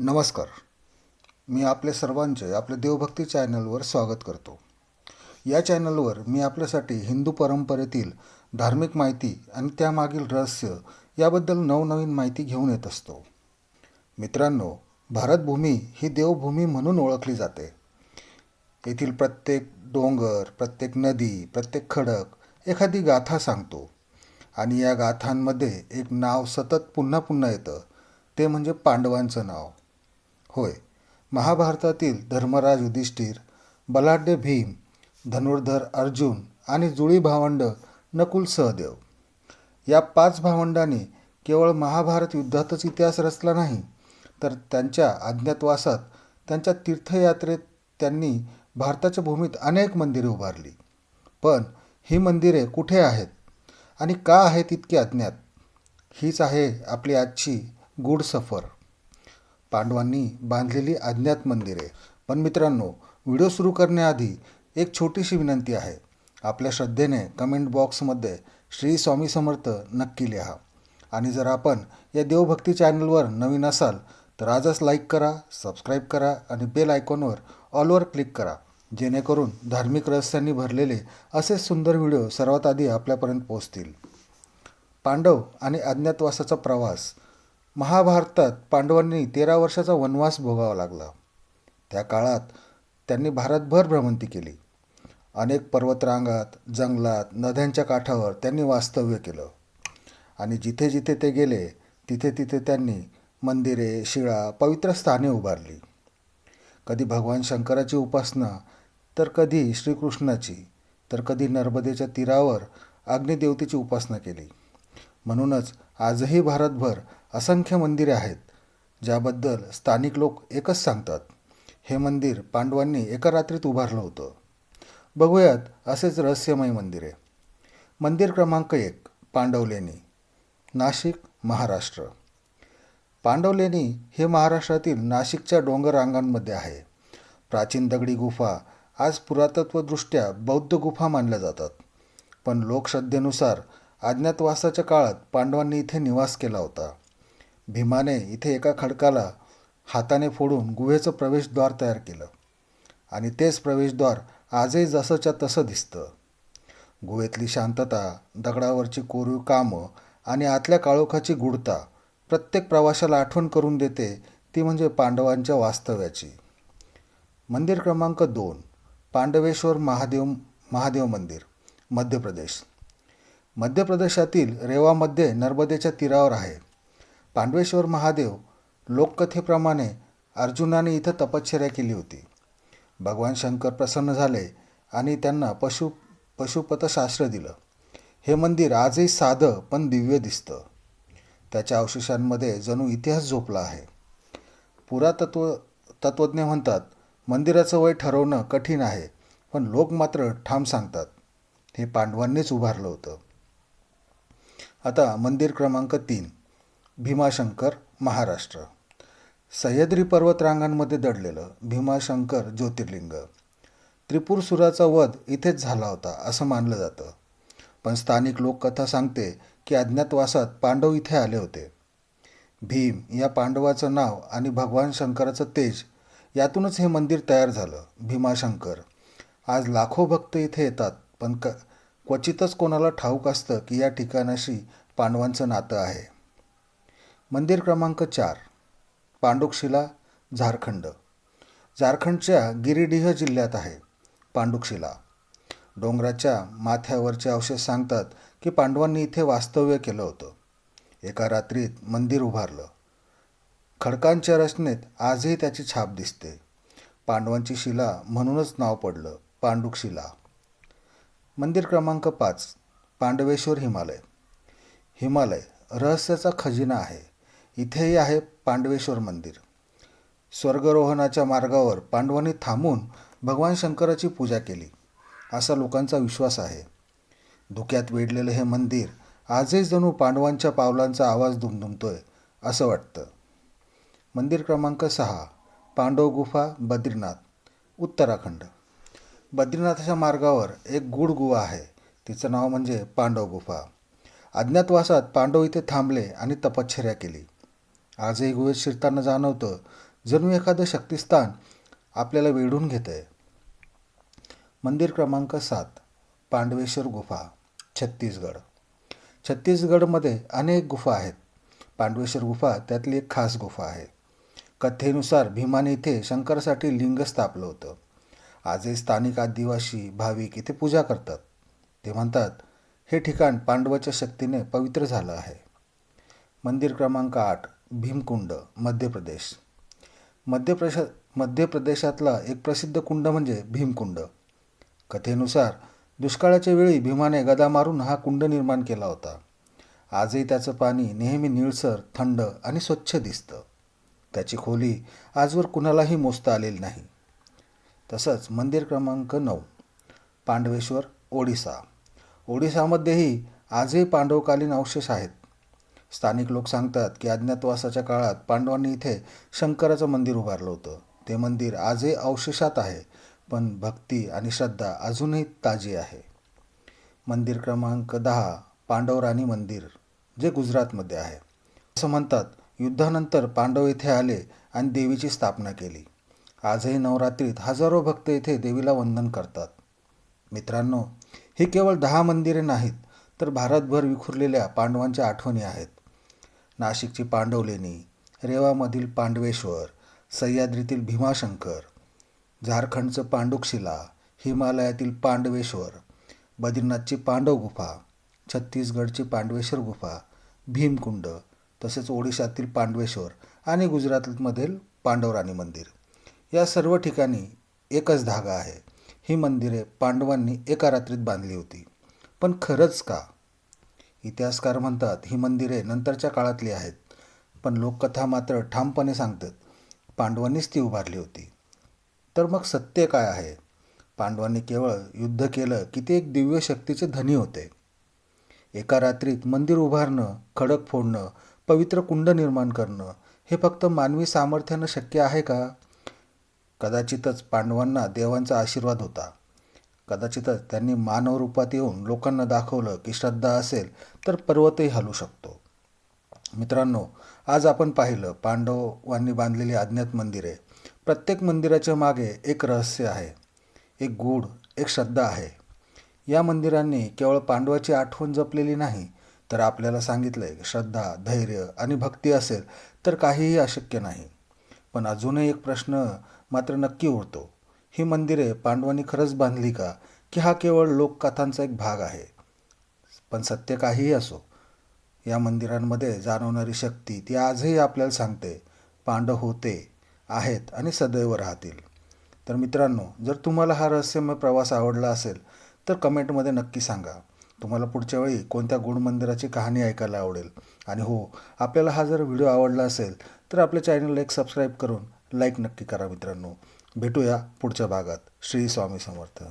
नमस्कार. मी आपले सर्वांचे आपल्या देवभक्ती चॅनलवर स्वागत करतो. या चॅनलवर मी आपल्यासाठी हिंदू परंपरेतील धार्मिक माहिती आणि त्यामागील रहस्य याबद्दल नवनवीन माहिती घेऊन येत असतो. मित्रांनो भारतभूमी ही देवभूमी म्हणून ओळखली जाते. येथील प्रत्येक डोंगर प्रत्येक नदी प्रत्येक खडक एखादी गाथा सांगतो आणि या गाथांमध्ये एक नाव सतत पुन्हा पुन्हा येतं. ते म्हणजे पांडवांचं नाव. होय. महाभारतातील धर्मराज युधिष्ठिर बलाढ्य भीम धनुर्धर अर्जुन आणि जुळी भावंड नकुल सहदेव. या पाच भावंडांनी केवळ महाभारत युद्धातच इतिहास रचला नाही तर त्यांच्या अज्ञातवासात त्यांच्या तीर्थयात्रेत त्यांनी भारताच्या भूमीत अनेक मंदिरे उभारली. पण ही मंदिरे कुठे आहेत आणि का आहेत इतकी अज्ञात? हीच आहे आपली आजची गूढ सफर. पांडवांनी बांधलेली अज्ञात मंदिरे. पण मित्रांनो व्हिडिओ सुरू करण्याआधी एक छोटीशी विनंती आहे. आपल्या श्रद्धेने कमेंट बॉक्समध्ये श्री स्वामी समर्थ नक्की लिहा. आणि जर आपण या देवभक्ती चॅनलवर नवीन असाल तर आजच लाईक करा सबस्क्राईब करा आणि बेल आयकॉनवर ऑलवर क्लिक करा. जेणेकरून धार्मिक रहस्यांनी भरलेले असे सुंदर व्हिडिओ सर्वात आधी आपल्यापर्यंत पोहोचतील. पांडव आणि अज्ञातवासाचा प्रवास महाभारतात पांडवांनी तेरा वर्षाचा वनवास भोगावा लागला. त्या काळात त्यांनी भारतभर भ्रमंती केली. अनेक पर्वतरांगात जंगलात नद्यांच्या काठावर त्यांनी वास्तव्य केलं. आणि जिथे जिथे ते गेले तिथे तिथे त्यांनी मंदिरे शिळा पवित्र स्थाने उभारली. कधी भगवान शंकराची उपासना तर कधी श्रीकृष्णाची तर कधी नर्मदेच्या तीरावर अग्निदेवतेची उपासना केली. म्हणूनच आजही भारतभर असंख्य मंदिरे आहेत ज्याबद्दल स्थानिक लोक एकच सांगतात. हे मंदिर पांडवांनी एका रात्रीत उभारलं होतं. बघूयात असेच रहस्यमय मंदिरे. मंदिर क्रमांक एक पांडवलेणी नाशिक महाराष्ट्र. पांडवलेणी हे महाराष्ट्रातील नाशिकच्या डोंगर रांगांमध्ये आहे. प्राचीन दगडी गुफा आज पुरातत्वदृष्ट्या बौद्ध गुफा मानल्या जातात. पण लोकश्रद्धेनुसार अज्ञातवासाच्या काळात पांडवांनी इथे निवास केला होता. भीमाने इथे एका खडकाला हाताने फोडून गुहेचं प्रवेशद्वार तयार केलं. आणि तेच प्रवेशद्वार आजही जसंच्या तसं दिसतं. गुहेतली शांतता दगडावरची कोरीव कामं आणि आतल्या काळोखाची गुढता प्रत्येक प्रवाशाला आठवण करून देते ती म्हणजे पांडवांच्या वास्तव्याची. मंदिर क्रमांक दोन पांडवेश्वर महादेव महादेव मंदिर मध्य प्रदेश. मध्य प्रदेशातील रेवामध्ये नर्मदेच्या तीरावर आहे. पांडवेश्वर महादेव लोककथेप्रमाणे अर्जुनाने इथं तपश्चर्या केली होती. भगवान शंकर प्रसन्न झाले आणि त्यांना पशु पशुपतशास्त्र दिलं. हे मंदिर आजही साधं पण दिव्य दिसतं. त्याच्या अवशेषांमध्ये जणू इतिहास झोपला आहे. पुरातत्व तत्त्वज्ञ म्हणतात मंदिराचं वय ठरवणं कठीण आहे पण लोक मात्र ठाम सांगतात. हे पांडवांनीच उभारलं होतं. आता मंदिर क्रमांक तीन भीमाशंकर महाराष्ट्र. सह्याद्री पर्वतरांगांमध्ये दडलेलं भीमाशंकर ज्योतिर्लिंग. त्रिपुरसुराचा वध इथेच झाला होता असं मानलं जातं. पण स्थानिक लोककथा सांगते की अज्ञातवासात पांडव इथे आले होते. भीम या पांडवाचं नाव आणि भगवान शंकराचं तेज यातूनच हे मंदिर तयार झालं भीमाशंकर. आज लाखो भक्त इथे येतात पण क क्वचितच कोणाला ठाऊक असतं की या ठिकाणाशी पांडवांचं नातं आहे. मंदिर क्रमांक चार पांडुकशिला झारखंड. झारखंडच्या गिरिडीह जिल्ह्यात आहे पांडुकशिला डोंगराच्या माथ्यावरचे अवशेष सांगतात की पांडवांनी इथे वास्तव्य केलं होतं. एका रात्रीत मंदिर उभारलं. खडकांच्या रचनेत आजही त्याची छाप दिसते. पांडवांची शिला म्हणूनच नाव पडलं पांडुकशिला मंदिर क्रमांक पाच पांडवेश्वर हिमालय. हिमालय रहस्याचा खजिना आहे. इथेही आहे पांडवेश्वर मंदिर. स्वर्गरोहणाच्या मार्गावर पांडवांनी थांबून भगवान शंकराची पूजा केली असा लोकांचा विश्वास आहे. धुक्यात वेढलेलं हे मंदिर आजही जणू पांडवांच्या पावलांचा आवाज दुमदुमतोय असं वाटतं. मंदिर क्रमांक सहा पांडव गुफा बद्रीनाथ उत्तराखंड. बद्रीनाथाच्या मार्गावर एक गूढ गुहा आहे. तिचं नाव म्हणजे पांडव गुफा. अज्ञातवासात पांडव इथे थांबले आणि तपश्चर्या केली. आजही गुहेत शिरताना जाणवतं जणू एखादं शक्तिस्थान आपल्याला वेढून घेतं आहे मंदिर क्रमांक सात पांडवेश्वर गुफा छत्तीसगड. छत्तीसगडमध्ये अनेक गुफा आहेत. पांडवेश्वर गुफा त्यातली एक खास गुफा आहे. कथेनुसार भीमाने इथे शंकरासाठी लिंग स्थापलं होतं. आजही स्थानिक आदिवासी भाविक इथे पूजा करतात. ते म्हणतात हे ठिकाण पांडवाच्या शक्तीने पवित्र झालं आहे. मंदिर क्रमांक आठ भीमकुंड मध्य प्रदेश. मध्य प्रश मध्य प्रदेशातला एक प्रसिद्ध कुंड म्हणजे भीमकुंड. कथेनुसार दुष्काळाच्या वेळी भीमाने गदा मारून हा कुंड निर्माण केला होता. आजही त्याचं पाणी नेहमी निळसर थंड आणि स्वच्छ दिसतं. त्याची खोली आजवर कुणालाही मोजता आलेली नाही. तसंच मंदिर क्रमांक नऊ पांडवेश्वर ओडिसा. ओडिसामध्येही आजही पांडवकालीन अवशेष आहेत. स्थानिक लोक सांगतात की अज्ञातवासाच्या काळात पांडवांनी इथे शंकराचं मंदिर उभारलं होतं. ते मंदिर आजही अवशेषात आहे पण भक्ती आणि श्रद्धा अजूनही ताजी आहे. मंदिर क्रमांक दहा पांडवराणी मंदिर जे गुजरातमध्ये आहे. असं म्हणतात युद्धानंतर पांडव इथे आले आणि देवीची स्थापना केली. आजही नवरात्रीत हजारो भक्त येथे देवीला वंदन करतात. मित्रांनो ही केवळ दहा मंदिरे नाहीत तर भारतभर विखुरलेल्या पांडवांच्या आठवणी आहेत. नाशिकची पांडवलेणी रेवामधील पांडवेश्वर सह्याद्रीतील भीमाशंकर झारखंडचं पांडुकशिला हिमालयातील पांडवेश्वर बद्रीनाथची पांडव गुफा छत्तीसगडची पांडवेश्वर गुफा भीमकुंड तसेच ओडिशातील पांडवेश्वर आणि गुजरातमधील पांडवराणी मंदिर. या सर्व ठिकाणी एकच धागा आहे. ही मंदिरे पांडवांनी एका रात्रीत बांधली होती. पण खरंच का? इतिहासकार म्हणतात ही मंदिरे नंतरच्या काळातली आहेत. पण लोककथा मात्र ठामपणे सांगतात पांडवांनीच ती उभारली होती. तर मग सत्य काय आहे? पांडवांनी केवळ युद्ध केलं की ते एक दिव्य शक्तीचे धनी होते. एका रात्रीत मंदिर उभारणं खडक फोडणं पवित्र कुंड निर्माण करणं हे फक्त मानवी सामर्थ्यानं शक्य आहे का? कदाचितच पांडवांना देवांचा आशीर्वाद होता. कदाचितच त्यांनी मानव रूपात येऊन लोकांना दाखवलं की श्रद्धा असेल तर पर्वतही हलू शकतो. मित्रांनो आज आपण पाहिलं पांडवांनी बांधलेली अज्ञात मंदिरे. प्रत्येक मंदिराच्या मागे एक रहस्य आहे. एक गूढ एक श्रद्धा आहे. या मंदिरांनी केवळ पांडवाची आठवण जपलेली नाही तर आपल्याला सांगितलं आहे श्रद्धा धैर्य आणि भक्ती असेल तर काहीही अशक्य नाही. पण अजूनही एक प्रश्न मात्र नक्की उरतो ही मंदिरे पांडवांनी खरंच बांधली का? की हा केवळ लोककथांचा एक भाग आहे? पण सत्य काहीही असो या मंदिरांमध्ये जाणवणारी शक्ती ती आजही आपल्याला सांगते पांडव होते आहेत आणि सदैव राहतील. तर मित्रांनो जर तुम्हाला हा रहस्यमय प्रवास आवडला असेल तर कमेंटमध्ये नक्की सांगा. तुम्हाला पुढच्या वेळी कोणत्या गुण मंदिराची कहाणी ऐकायला आवडेल? आणि हो आपल्याला हा जर व्हिडिओ आवडला असेल तर आपल्या चॅनलला एक सबस्क्राईब करून लाईक नक्की करा मित्रांनो. भेटूया पुढच्या भागात. श्री स्वामी समर्थ.